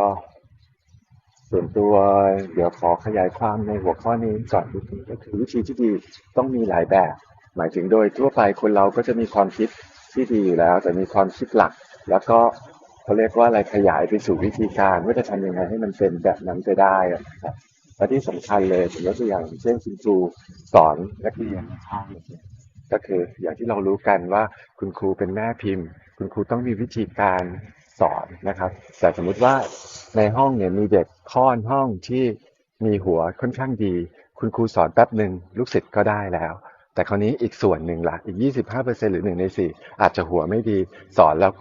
ก็ส่วนตัวเดี๋ยวขอขยายความในหัวข้อนี้ก่อนนิดนึงก็คือวิธีที่ดีต้องมีหลายแบบ หมายถึงโดยทั่วไปคนเราก็จะมีความคิดที่ดีอยู่แล้ว แต่มีความคิดหลัก แล้วก็เขาเรียกว่าอะไรขยายไปสู่วิธีการว่าจะทำยังไงให้มันเป็นแบบนั้นไปได้ครับและที่สำคัญเลยผมยกตัวอย่างเช่นคุณครูสอนนักเรียนในภาคเนี่ยก็คืออย่างที่เรารู้กันว่าคุณครูเป็นแม่พิมพ์ คุณครูต้องมีวิธีการ สอนนะครับ แต่สมมุติว่าในห้องเนี่ยมีเด็กค่อนห้องที่มีหัวค่อนข้างดี คุณครูสอนแป๊บหนึ่งลูกศิษย์ก็ได้แล้ว แต่คราวนี้อีกส่วนหนึ่งละอีก 25%หรือหนึ่งในสี่อาจจะหัวไม่ดีสอนแล้ว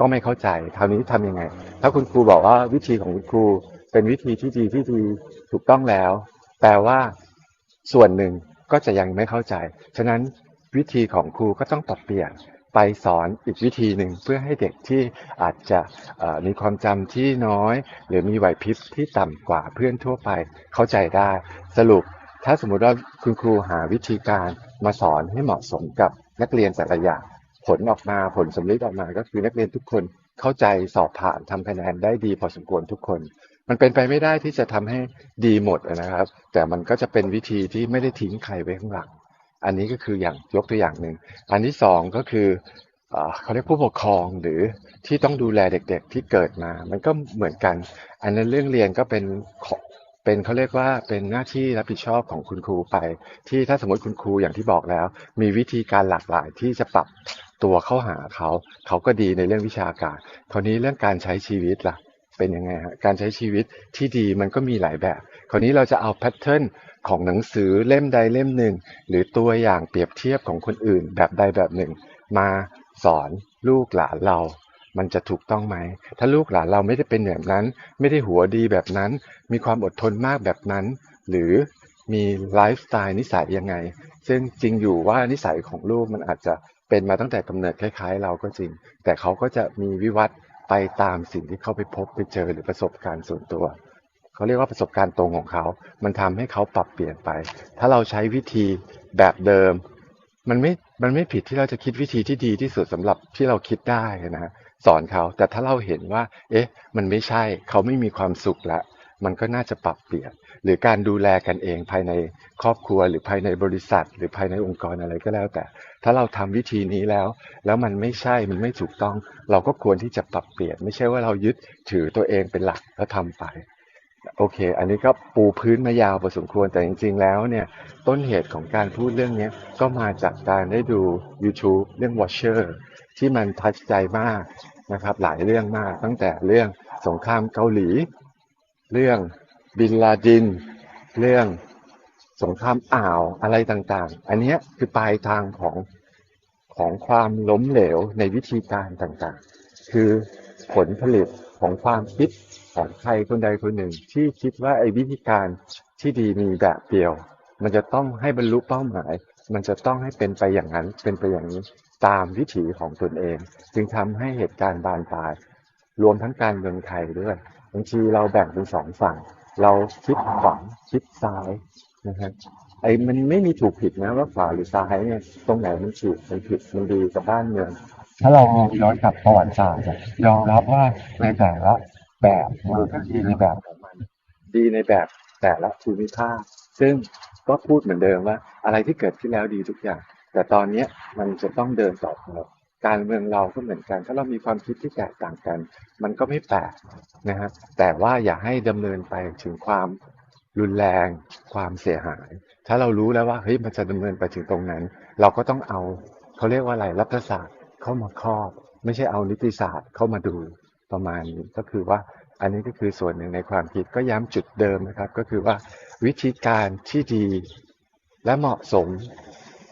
ก็ไม่เข้าใจคราวนี้ทำยังไง ถ้าคุณครูบอกว่าวิธีของคุณครูเป็นวิธีที่ดีที่ดีถูกต้องแล้ว แปลว่าส่วนหนึ่งก็จะยังไม่เข้าใจ ฉะนั้นวิธีของครูก็ต้องปรับเปลี่ยน ไปสอนอีกวิธีหนึ่งเพื่อให้เด็กที่อาจจะมีความจำที่น้อย หรือมีไหวพริบที่ต่ำกว่าเพื่อนทั่วไปเข้าใจได้ สรุปถ้าสมมุติว่าคุณครูหาวิธีการมาสอนให้เหมาะสมกับนักเรียนแต่ละอย่างผลออกมาผลสำลิดออกมาก็คือนักเรียนทุกคนเข้าใจสอบผ่านทำคะแนนได้ดีพอสมควรทุกคน มันเป็นไปไม่ได้ที่จะทำให้ดีหมดนะครับ แต่มันก็จะเป็นวิธีที่ไม่ได้ทิ้งใครไว้ข้างหลัง อันนี้ก็คืออย่างยกตัวอย่างหนึ่ง อันที่สองก็คือเอ่อเขาเรียกผู้ปกครองหรือที่ต้องดูแลเด็กๆที่เกิดมา มันก็เหมือนกัน อันนั้นเรื่องเรียนก็เป็นเป็นเขาเรียกว่าเป็นหน้าที่รับผิดชอบของคุณครูไป ที่ถ้าสมมติคุณครูอย่างที่บอกแล้ว มีวิธีการหลากหลายที่จะปรับตัวเข้าหาเขา เขาก็ดีในเรื่องวิชาการคราวนี้เรื่องการใช้ชีวิตล่ะ เป็นยังไงฮะการใช้ชีวิตที่ดีมันก็มีหลายแบบ คราวนี้เราจะเอาแพทเทิร์นของหนังสือเล่มใดเล่มหนึ่ง หรือตัวอย่างเปรียบเทียบของคนอื่นแบบใดแบบหนึ่ง มาสอนลูกหลานเรา มันจะถูกต้องไหม ถ้าลูกหลานเราไม่ได้เป็นแบบนั้น ไม่ได้หัวดีแบบนั้น มีความอดทนมากแบบนั้น หรือมีไลฟ์สไตล์นิสัยยังไง ซึ่งจริงอยู่ว่านิสัยของลูกมันอาจจะเป็นมาตั้งแต่กำเนิดคล้าย ๆ เราก็จริง แต่เขาก็จะมีวิวัฒน์ ไปตามสิ่งที่เขาไปพบไปเจอหรือประสบการณ์ส่วนตัวเขาเรียกว่าประสบการณ์ตรงของเขา มันทำให้เขาปรับเปลี่ยนไป ถ้าเราใช้วิธีแบบเดิม มันไม่ มันไม่ผิดที่เราจะคิดวิธีที่ดีที่สุดสำหรับที่เราคิดได้นะสอนเขา แต่ถ้าเราเห็นว่า เอ๊ะ มันไม่ใช่ เขาไม่มีความสุขละ มันก็น่าจะปรับเปลี่ยน หรือการดูแลกันเองภายในครอบครัว หรือภายในบริษัท หรือภายในองค์กรอะไรก็แล้วแต่ ถ้าเราทำวิธีนี้แล้ว แล้วมันไม่ใช่มันไม่ถูกต้อง เราก็ควรที่จะปรับเปลี่ยน ไม่ใช่ว่าเรายึดถือตัวเองเป็นหลักแล้วทำไปโอเค อันนี้ก็ปูพื้นมายาวพอสมควร แต่จริงๆ แล้วเนี่ย ต้นเหตุของการพูดเรื่องนี้ก็มาจากการได้ดู YouTube เรื่อง Watcher ที่มันทัชใจมากนะครับ หลายเรื่องมาก ตั้งแต่เรื่องสงครามเกาหลี เรื่องบินลาดิน เรื่องสงครามอ่าวอะไรต่างๆ อันนี้คือปลายทางของของความล้มเหลวในวิธีการต่างๆ คือผลผลิตของความคิดของใครคนใดคนหนึ่ง ที่คิดว่าไอ้วิธีการที่ดีมีแบบเดียว มันจะต้องให้บรรลุเป้าหมาย มันจะต้องให้เป็นไปอย่างนั้นเป็นไปอย่างนี้ตามวิถีของตนเอง จึงทำให้เหตุการณ์บานปลาย รวมทั้งการเมืองไทยด้วยางทีเราแบ่งเป็นสองฝั่ง เราคิดขวาคิดซ้ายนะครับไอ้มันไม่มีถูกผิดนะว่าขวาหรือซ้ายเนี่ยตรงไหนมันถูกมันผิดมันดีกับบ้านเมืองถ้าเรามองย้อนกลับประวัติศาสตร์อะยอมรับว่าในแต่ละแบบมันก็ดีในแบบของมันดีในแบบแต่ละภูมิภาคซึ่งก็พูดเหมือนเดิมว่า อะไรที่เกิดขึ้นแล้วดีทุกอย่าง แต่ตอนเนี้ยมันจะต้องเดินต่อไป การเมืองเราก็เหมือนกัน ถ้าเรามีความคิดที่แตกต่างกัน มันก็ไม่แปลกนะฮะแต่ว่าอย่าให้ดำเนินไปถึงความรุนแรง ความเสียหาย ถ้าเรารู้แล้วว่าเฮ้ยมันจะดำเนินไปถึงตรงนั้น เราก็ต้องเอาเขาเรียกว่าอะไรรัฐศาสตร์เข้ามาครอบ ไม่ใช่เอานิติศาสตร์เข้ามาดูประมาณนี้ก็คือว่าอันนี้ก็คือส่วนหนึ่งในความคิดก็ย้ำจุดเดิมนะครับ ก็คือว่าวิธีการที่ดีและเหมาะสม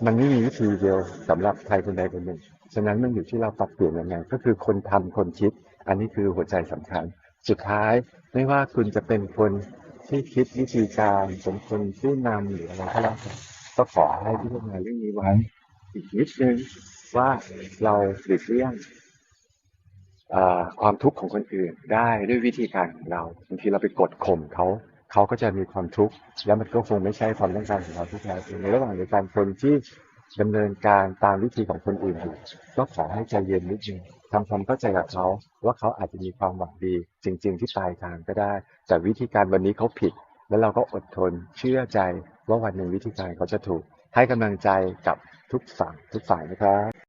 มันไม่มีวิธีเดียวสำหรับใครคนใดคนหนึ่ง ฉะนั้นมันอยู่ที่เราปรับเปลี่ยนยังไง ก็คือคนทำคนคิด อันนี้คือหัวใจสำคัญ สุดท้ายไม่ว่าคุณจะเป็นคนที่คิดวิธีการเป็นคนผู้นำหรืออะไรก็แล้วแต่ก็ขอให้พิจารณาเรื่องนี้ไว้อีกนิดนึงว่าเราหลีกเลี่ยงเอ่อความทุกข์ของคนอื่นได้ด้วยวิธีการของเราบางทีเราไปกดข่มเขา เขาก็จะมีความทุกข์แล้วมันก็คงไม่ใช่ความต้องการของเราที่แท้จริงในระหว่างเดียวกันคนที่ดำเนินการตามวิธีของคนอื่นอยู่ก็ขอให้ใจเย็นนิดนึงทำความเข้าใจกับเขาว่าเขาอาจจะมีความหวังดี จริง ๆ ที่ปลายทางก็ได้ แต่วิธีการวันนี้เขาผิด แล้วเราก็อดทนเชื่อใจว่าวันหนึ่งวิธีการเขาจะถูก ให้กำลังใจกับทุกฝั่งทุกฝ่ายนะครับ